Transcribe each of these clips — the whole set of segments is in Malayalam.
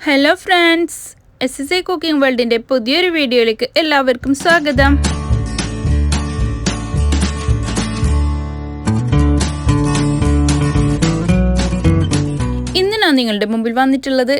Hello friends S S I cooking വേൾഡിന്റെ പുതിയൊരു വീഡിയോയിലേക്ക് എല്ലാവർക്കും സ്വാഗതം. ഇന്ന് ഞാൻ നിങ്ങളുടെ മുമ്പിൽ വന്നിട്ടുള്ളത്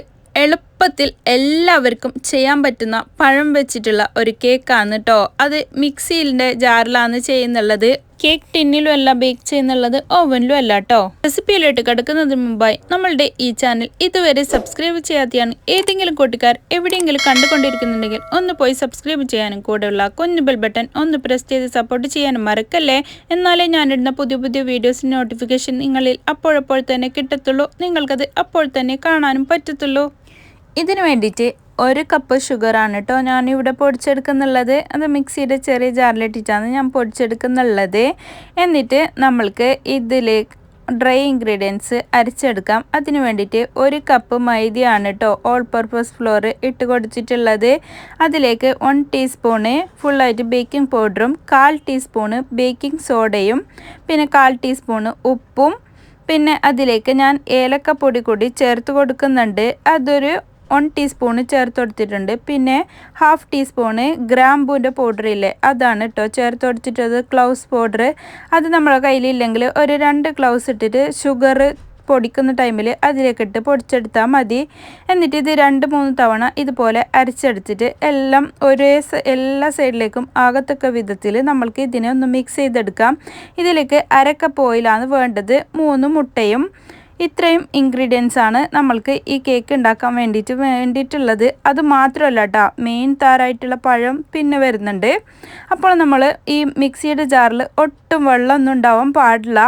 എളുപ്പത്തിൽ എല്ലാവർക്കും ചെയ്യാൻ പറ്റുന്ന പഴം വെച്ചിട്ടുള്ള ഒരു കേക്കാണ് കേട്ടോ അത് മിക്സിയിലിന്റെ ജാറിലാണ് ചെയ്യുന്നുള്ളത്. കേക്ക് ടിന്നിലും അല്ല ബേക്ക് ചെയ്യുന്നുള്ളത് ഓവനിലും അല്ല കേട്ടോ റെസിപ്പിയിലോട്ട് കിടക്കുന്നതിന് മുമ്പായി നമ്മളുടെ ഈ ചാനൽ ഇതുവരെ സബ്സ്ക്രൈബ് ചെയ്യാതെയാണ് ഏതെങ്കിലും കൂട്ടുകാർ എവിടെയെങ്കിലും കണ്ടുകൊണ്ടിരിക്കുന്നുണ്ടെങ്കിൽ ഒന്ന് പോയി സബ്സ്ക്രൈബ് ചെയ്യാനും കൂടെയുള്ള കുഞ്ഞു ബെൽ ബട്ടൺ ഒന്ന് പ്രസ് ചെയ്ത് സപ്പോർട്ട് ചെയ്യാനും മറക്കല്ലേ? എന്നാലേ ഞാനിടുന്ന പുതിയ പുതിയ വീഡിയോസിന്റെ നോട്ടിഫിക്കേഷൻ നിങ്ങളിൽ അപ്പോഴപ്പോൾ തന്നെ കിട്ടത്തുള്ളൂ. നിങ്ങൾക്കത് അപ്പോൾ തന്നെ കാണാനും പറ്റത്തുള്ളൂ. ഇതിന് വേണ്ടിയിട്ട് ഒരു കപ്പ് ഷുഗറാണ് കേട്ടോ ഞാനിവിടെ പൊടിച്ചെടുക്കുന്നുള്ളത്. അത് മിക്സിയുടെ ചെറിയ ജാറിലിട്ടിട്ടാണ് ഞാൻ പൊടിച്ചെടുക്കുന്നുള്ളത്. എന്നിട്ട് നമ്മൾക്ക് ഇതിലേക്ക് ഡ്രൈ ഇൻഗ്രീഡിയൻസ് അരച്ചെടുക്കാം. അതിന് വേണ്ടിയിട്ട് ഒരു കപ്പ് മൈദയാണ് കേട്ടോ ഓൾ പർപ്പസ് ഫ്ലോർ ഇട്ട് കൊടുത്തിട്ടുള്ളത്. അതിലേക്ക് വൺ ടീസ്പൂണ് ഫുള്ളായിട്ട് ബേക്കിംഗ് പൗഡറും കാൽ ടീസ്പൂണ് ബേക്കിംഗ് സോഡയും പിന്നെ കാൽ ടീസ്പൂണ് ഉപ്പും പിന്നെ അതിലേക്ക് ഞാൻ ഏലക്കപ്പൊടി കൂടി ചേർത്ത് കൊടുക്കുന്നുണ്ട്. അതൊരു വൺ ടീസ്പൂണ് ചേർത്ത് കൊടുത്തിട്ടുണ്ട് പിന്നെ ഹാഫ് ടീസ്പൂണ് ഗ്രാമ്പൂന്റെ പൗഡർ ഇല്ലേ അതാണ് കേട്ടോ ചേർത്ത് കൊടുത്തിട്ടത് ക്ലൗസ് പൗഡർ അത് നമ്മളെ കയ്യിലില്ലെങ്കിൽ ഒരു രണ്ട് ക്ലൗസ് ഇട്ടിട്ട് ഷുഗർ പൊടിക്കുന്ന ടൈമിൽ അതിലേക്കിട്ട് പൊടിച്ചെടുത്താൽ മതി. എന്നിട്ട് ഇത് രണ്ട് മൂന്ന് തവണ ഇതുപോലെ അരച്ചെടുത്തിട്ട് എല്ലാം ഒരേ എല്ലാ സൈഡിലേക്കും ആകത്തക്ക വിധത്തിൽ നമ്മൾക്ക് ഇതിനെ ഒന്ന് മിക്സ് ചെയ്തെടുക്കാം. ഇതിലേക്ക് അരക്കപ്പ് ഓയിലാണ് വേണ്ടത്. മൂന്ന് മുട്ടയും ഇത്രയും ഇൻഗ്രീഡിയൻസ് ആണ് നമ്മൾക്ക് ഈ കേക്ക് ഉണ്ടാക്കാൻ വേണ്ടിയിട്ട് വേണ്ടിയിട്ടുള്ളത്. അത് മാത്രമല്ല കേട്ടോ മെയിൻ താരായിട്ടുള്ള പഴം പിന്നെ വരുന്നുണ്ട്. അപ്പോൾ നമ്മൾ ഈ മിക്സിയുടെ ജാറിൽ ഒട്ടും വെള്ളമൊന്നും ഉണ്ടാവാൻ പാടില്ല.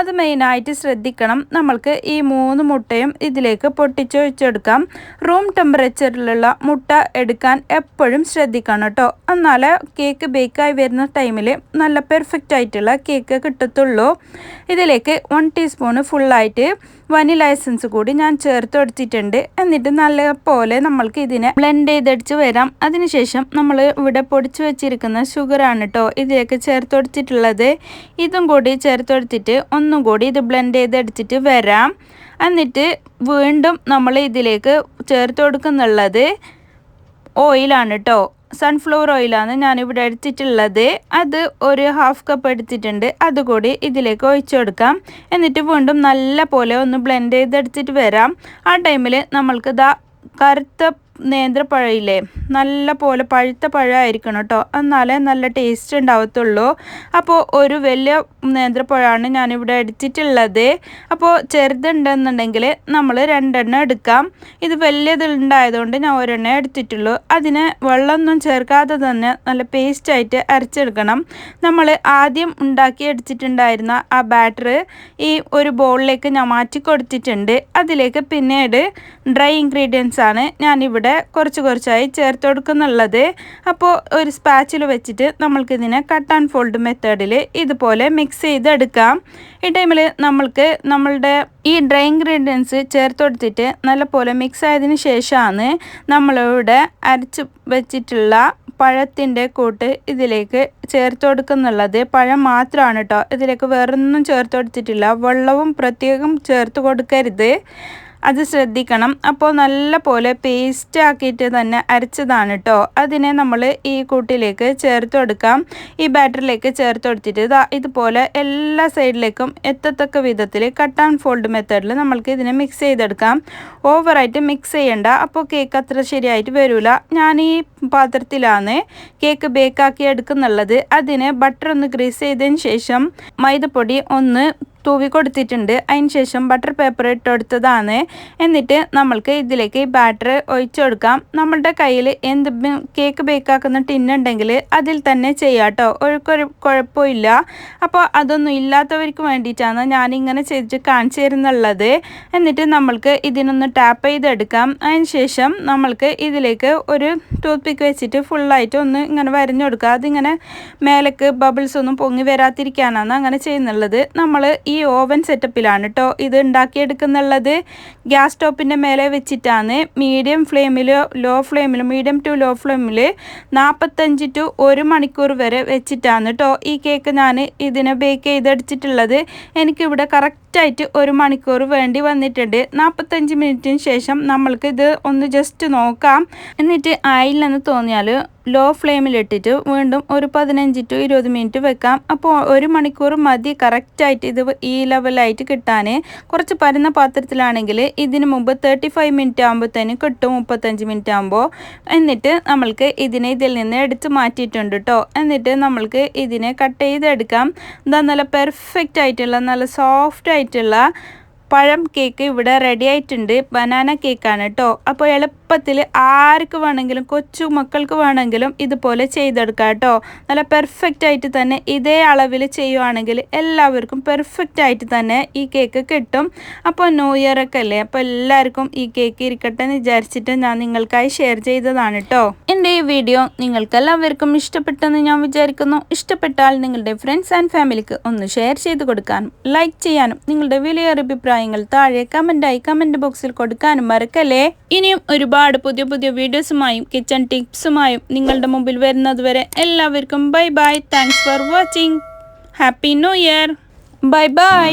അത് മെയിനായിട്ട് ശ്രദ്ധിക്കണം. നമ്മൾക്ക് ഈ മൂന്ന് മുട്ടയും ഇതിലേക്ക് പൊട്ടിച്ചൊഴിച്ചെടുക്കാം. റൂം ടെമ്പറേച്ചറിലുള്ള മുട്ട എടുക്കാൻ എപ്പോഴും ശ്രദ്ധിക്കണം കേട്ടോ എന്നാലേ കേക്ക് ബേക്കായി വരുന്ന ടൈമിൽ നല്ല പെർഫെക്റ്റ് ആയിട്ടുള്ള കേക്ക് കിട്ടത്തുള്ളൂ. ഇതിലേക്ക് വൺ ടീസ്പൂണ് ഫുള്ളായിട്ട് വനില എസൻസ് കൂടി ഞാൻ ചേർത്ത് കൊടുത്തിട്ടുണ്ട് എന്നിട്ട് നല്ല പോലെ നമ്മൾക്ക് ഇതിനെ ബ്ലെൻഡ് ചെയ്തടിച്ച് വരാം. അതിനുശേഷം നമ്മൾ ഇവിടെ പൊടിച്ചു വെച്ചിരിക്കുന്ന ഷുഗറാണ് കേട്ടോ ഇതിലേക്ക് ചേർത്ത് കൊടുത്തിട്ടുള്ളത്. ഇതും കൂടി ചേർത്ത് കൊടുത്തിട്ട് ഒന്നും കൂടി ഇത് ബ്ലെൻഡ് ചെയ്തെടുത്തിട്ട് വരാം. എന്നിട്ട് വീണ്ടും നമ്മൾ ഇതിലേക്ക് ചേർത്ത് കൊടുക്കുന്നുള്ളത് ഓയിലാണ് കേട്ടോ സൺഫ്ലവർ ഓയിലാണ് ഞാനിവിടെ എടുത്തിട്ടുള്ളത്. അത് ഒരു ഹാഫ് കപ്പ് എടുത്തിട്ടുണ്ട്. അതുകൂടി ഇതിലേക്ക് ഒഴിച്ചു കൊടുക്കാം. എന്നിട്ട് വീണ്ടും നല്ല പോലെ ഒന്ന് ബ്ലെൻഡ് ചെയ്തെടുത്തിട്ട് വരാം. ആ ടൈമിൽ നമ്മൾക്ക് ദാ കറുത്ത നേന്ത്രപ്പഴയില്ലേ? നല്ല പോലെ പഴുത്ത പഴമായിരിക്കണം കേട്ടോ എന്നാലേ നല്ല ടേസ്റ്റ് ഉണ്ടാവത്തുള്ളൂ. അപ്പോൾ ഒരു വലിയ നേന്ത്രപ്പഴമാണ് ഞാനിവിടെ എടുത്തിട്ടുള്ളത്. അപ്പോൾ ചെറുതുണ്ടെന്നുണ്ടെങ്കിൽ നമ്മൾ രണ്ടെണ്ണം എടുക്കാം. ഇത് വലിയത് ഉണ്ടായതുകൊണ്ട് ഞാൻ ഒരെണ്ണം എടുത്തിട്ടുള്ളൂ. അതിന് വെള്ളമൊന്നും ചേർക്കാതെ തന്നെ നല്ല പേസ്റ്റായിട്ട് അരച്ചെടുക്കണം. നമ്മൾ ആദ്യം ഉണ്ടാക്കി എടുത്തിട്ടുണ്ടായിരുന്ന ആ ബാറ്റർ ഈ ഒരു ബോളിലേക്ക് ഞാൻ മാറ്റി കൊടുത്തിട്ടുണ്ട് അതിലേക്ക് പിന്നീട് ഡ്രൈ ഇൻഗ്രീഡിയൻസ് ആണ് ഞാനിവിടെ കുറച്ച് കുറച്ചായി ചേർത്ത് കൊടുക്കുന്നുള്ളത്. അപ്പോൾ ഒരു സ്പാച്ചിൽ വെച്ചിട്ട് നമ്മൾക്കിതിനെ കട്ട് ആൻഡ് ഫോൾഡ് മെത്തേഡിൽ ഇതുപോലെ മിക്സ് ചെയ്തെടുക്കാം. ഈ ടൈമിൽ നമ്മൾക്ക് നമ്മളുടെ ഈ ഡ്രൈ ഇൻഗ്രീഡിയൻസ് ചേർത്ത് കൊടുത്തിട്ട് നല്ലപോലെ മിക്സ് ആയതിനു ശേഷമാണ് നമ്മളിവിടെ അരച്ച് വെച്ചിട്ടുള്ള പഴത്തിന്റെ കൂട്ട് ഇതിലേക്ക് ചേർത്ത് കൊടുക്കുന്നുള്ളത്. പഴം മാത്രമാണ് കേട്ടോ ഇതിലേക്ക് വേറൊന്നും ചേർത്ത് കൊടുത്തിട്ടില്ല. വെള്ളവും പ്രത്യേകം ചേർത്ത് കൊടുക്കരുത്. അത് ശ്രദ്ധിക്കണം. അപ്പോൾ നല്ല പോലെ പേസ്റ്റ് ആക്കിയിട്ട് തന്നെ അരച്ചതാണ് കേട്ടോ അതിനെ നമ്മൾ ഈ കൂട്ടിലേക്ക് ചേർത്ത് കൊടുക്കാം. ഈ ബാറ്ററിലേക്ക് ചേർത്ത് കൊടുത്തിട്ട് ഇതാ ഇതുപോലെ എല്ലാ സൈഡിലേക്കും എത്തത്തക്ക വിധത്തിൽ കട്ട് ആൻഡ് ഫോൾഡ് മെത്തേഡിൽ നമ്മൾക്ക് ഇതിനെ മിക്സ് ചെയ്തെടുക്കാം. ഓവറായിട്ട് മിക്സ് ചെയ്യണ്ട. അപ്പോൾ കേക്ക് അത്ര ശരിയായിട്ട് വരില്ല ഞാൻ ഈ പാത്രത്തിലാണ് കേക്ക് ബേക്കാക്കി എടുക്കുന്നുള്ളത്. അതിന് ബട്ടർ ഒന്ന് ഗ്രീസ് ചെയ്തതിന് ശേഷം മൈദപ്പൊടി ഒന്ന് തൂവി കൊടുത്തിട്ടുണ്ട്. അതിന് ശേഷം ബട്ടർ പേപ്പർ ഇട്ടെടുത്തതാണ് എന്നിട്ട് നമ്മൾക്ക് ഇതിലേക്ക് ബാറ്റർ ഒഴിച്ചു കൊടുക്കാം. നമ്മളുടെ കയ്യിൽ എന്ത് കേക്ക് ബേക്കാക്കുന്ന ടിന്നുണ്ടെങ്കിൽ അതിൽ തന്നെ ചെയ്യാം കേട്ടോ. ഒഴുക്കൊരു കുഴപ്പമില്ല. അപ്പോൾ അതൊന്നും ഇല്ലാത്തവർക്ക് വേണ്ടിയിട്ടാണ് ഞാനിങ്ങനെ ചെയ്തിട്ട് കാണിച്ചു തരുന്നുള്ളത്. എന്നിട്ട് നമ്മൾക്ക് ഇതിനൊന്ന് ടാപ്പ് ചെയ്തെടുക്കാം. അതിന് ശേഷം നമ്മൾക്ക് ഇതിലേക്ക് ഒരു ടൂത്ത് പിക്ക് വെച്ചിട്ട് ഫുള്ളായിട്ട് ഒന്ന് ഇങ്ങനെ വരഞ്ഞു കൊടുക്കുക. അതിങ്ങനെ മേലേക്ക് ബബിൾസ് ഒന്നും പൊങ്ങി വരാതിരിക്കാനാണ് അങ്ങനെ ചെയ്യുന്നുള്ളത്. നമ്മൾ ഈ ഓവൻ സെറ്റപ്പിലാണ് കേട്ടോ ഇത് ഉണ്ടാക്കിയെടുക്കുന്നുള്ളത്. ഗ്യാസ് സ്റ്റോപ്പിന്റെ മേലെ വെച്ചിട്ടാണ്. മീഡിയം ഫ്ലെയിമിലോ ലോ ഫ്ലെയിമിലോ മീഡിയം ടു ലോ ഫ്ലെയിമിൽ നാൽപ്പത്തഞ്ച് ടു ഒരു മണിക്കൂർ വരെ വെച്ചിട്ടാണ് കേട്ടോ ഈ കേക്ക് ഞാൻ ഇതിനെ ബേക്ക് ചെയ്തെടുത്തിട്ടുള്ളത്. എനിക്കിവിടെ കറക്റ്റായിട്ട് ഒരു മണിക്കൂർ വേണ്ടി വന്നിട്ടുണ്ട്. നാൽപ്പത്തഞ്ച് മിനിറ്റിന് ശേഷം നമ്മൾക്ക് ഇത് ഒന്ന് ജസ്റ്റ് നോക്കാം. എന്നിട്ട് ആയില്ലെന്ന് തോന്നിയാൽ ലോ ഫ്ലെയിമിലിട്ടിട്ട് വീണ്ടും ഒരു പതിനഞ്ച് ടു ഇരുപത് മിനിറ്റ് വെക്കാം. അപ്പോൾ ഒരു മണിക്കൂർ മതി. കറക്റ്റായിട്ട് ഇത് ഈ ലെവലായിട്ട് കിട്ടാൻ കുറച്ച് പരന്ന പാത്രത്തിലാണെങ്കിൽ ഇതിന് മുമ്പ് തേർട്ടി ഫൈവ് മിനിറ്റ് ആകുമ്പോഴത്തേന് കിട്ടും മുപ്പത്തഞ്ച് മിനിറ്റ് ആകുമ്പോൾ എന്നിട്ട് നമ്മൾക്ക് ഇതിനെ ഇതിൽ നിന്ന് എടുത്ത് മാറ്റിയിട്ടുണ്ട് കേട്ടോ എന്നിട്ട് നമ്മൾക്ക് ഇതിനെ കട്ട് ചെയ്തെടുക്കാം. എന്താ നല്ല പെർഫെക്റ്റ് ആയിട്ടുള്ള നല്ല സോഫ്റ്റ് ആയിട്ടുള്ള പഴം കേക്ക് ഇവിടെ റെഡി ആയിട്ടുണ്ട്. ബനാന കേക്കാണ് കേട്ടോ അപ്പോൾ എളുപ്പത്തിൽ ആർക്ക് വേണമെങ്കിലും കൊച്ചു മക്കൾക്ക് വേണമെങ്കിലും ഇതുപോലെ ചെയ്തെടുക്കാം കേട്ടോ നല്ല പെർഫെക്റ്റ് ആയിട്ട് തന്നെ ഇതേ അളവിൽ ചെയ്യുവാണെങ്കിൽ എല്ലാവർക്കും പെർഫെക്റ്റ് ആയിട്ട് തന്നെ ഈ കേക്ക് കിട്ടും. അപ്പോൾ ന്യൂ ഇയർ ഒക്കെ അല്ലേ? അപ്പോൾ എല്ലാവർക്കും ഈ കേക്ക് ഇരിക്കട്ടെ എന്ന് വിചാരിച്ചിട്ട് ഞാൻ നിങ്ങൾക്കായി ഷെയർ ചെയ്തതാണ് കേട്ടോ എന്റെ ഈ വീഡിയോ നിങ്ങൾക്ക് എല്ലാവർക്കും ഇഷ്ടപ്പെട്ടെന്ന് ഞാൻ വിചാരിക്കുന്നു. ഇഷ്ടപ്പെട്ടാൽ നിങ്ങളുടെ ഫ്രണ്ട്സ് ആൻഡ് ഫാമിലിക്ക് ഒന്ന് ഷെയർ ചെയ്ത് കൊടുക്കാനും ലൈക്ക് ചെയ്യാനും നിങ്ങളുടെ വിലയേറിയ അഭിപ്രായങ്ങൾ താഴെ കമന്റായി കമന്റ് ബോക്സിൽ കൊടുക്കാനും മറക്കല്ലേ? ഇനിയും ഒരുപാട് പുതിയ പുതിയ വീഡിയോസുമായും കിച്ചൺ ടിപ്സുമായും നിങ്ങളുടെ മുമ്പിൽ വരുന്നതുവരെ എല്ലാവർക്കും bye bye thanks for watching happy new year bye bye